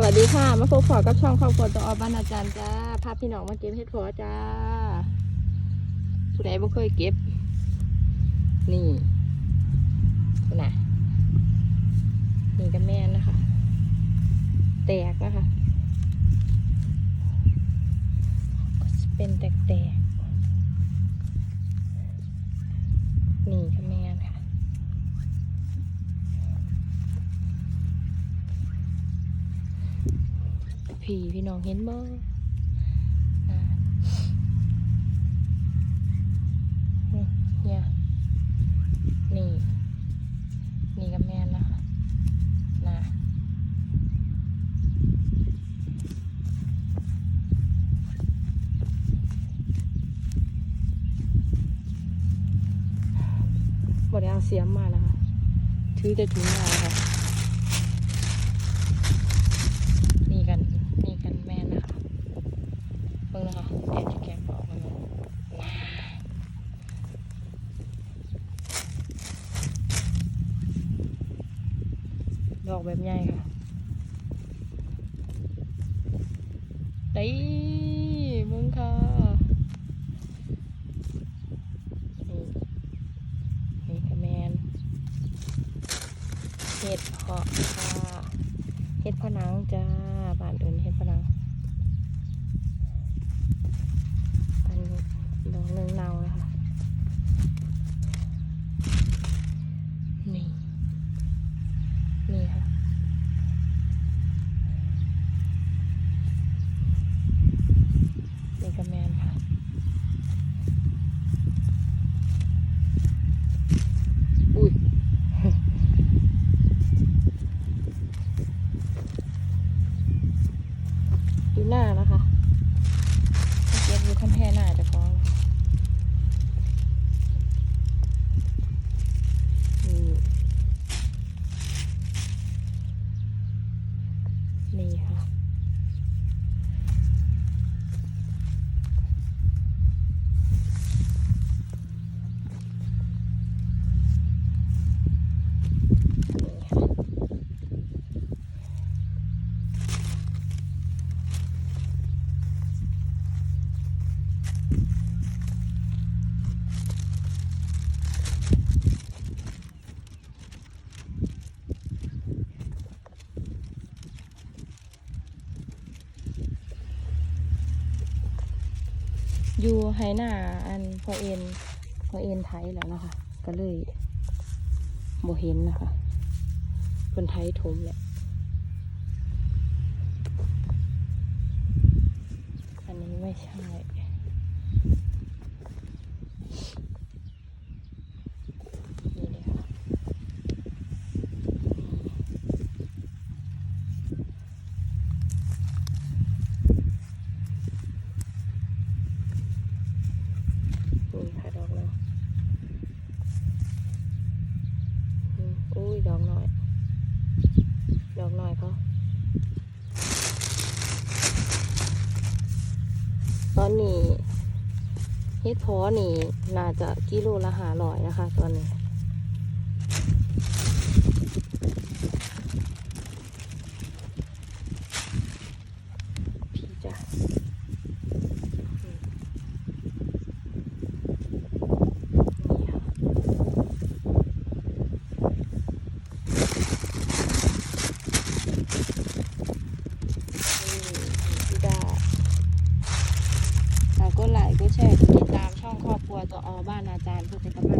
สวัสดีค่ะ มาพบขอกับช่องครอบครัวตัวออบ้านอาจารย์จ้าพาพี่น้องมาเก็บเห็ดพอจ้าผู้ใดบ่เคยเก็บ นี่นะนี่ก็แม่นนะคะ แตกนะคะ ก็จะเป็นแตกๆ ผีพี่น้องเห็นบ่เนี่ยนี่ นี่กับแม่นะคะนะบไดเอาเสียมมานะคะ ถือแต่ถุงมานะคะ นี่กัน นี่กันแม่นะคะเบิ่ง นะคะแอบจะแกะออกมาเลยดอกแบบใหญ่ค่ะได้มึงค่ะนี่นี่กระแมนเห็ดเพาะค่ะเฮ็ดผนังจ้าบ้านเดินเฮ็ดผนังอันดอกหนึ่งเนานะคะ นี่ นี่ค่ะ นี่ก็แมนค่ะ อุ้ย อยู่ หน้านะคะเก็บอยู่ข้างแพหน้าจะฟ้องนี่นี่ค่ะ อยู่ไฮหน้าอันพอเอ็นพอเอ็นไทยแล้วนะคะ ก็เลยโบเห็นนะคะคนไทยถมแหละอันนี้ไม่ใช่ นี่เลยค่ะ นี่ค่ะดอกเราอุ้ยดอกหน่อย ดอกหน่อยเขาตอนนี้เฮ็ดพอนี่น่าจะกิโลละหาร้อยนะคะตอนนี้ พี่จ้ะอืมนี่ค่ะนี่พี่ดาฝากกดไลค์กดแชร์กดติดตามช่องคร ออบ้านอาจารย์เพื่อเป็นกำลั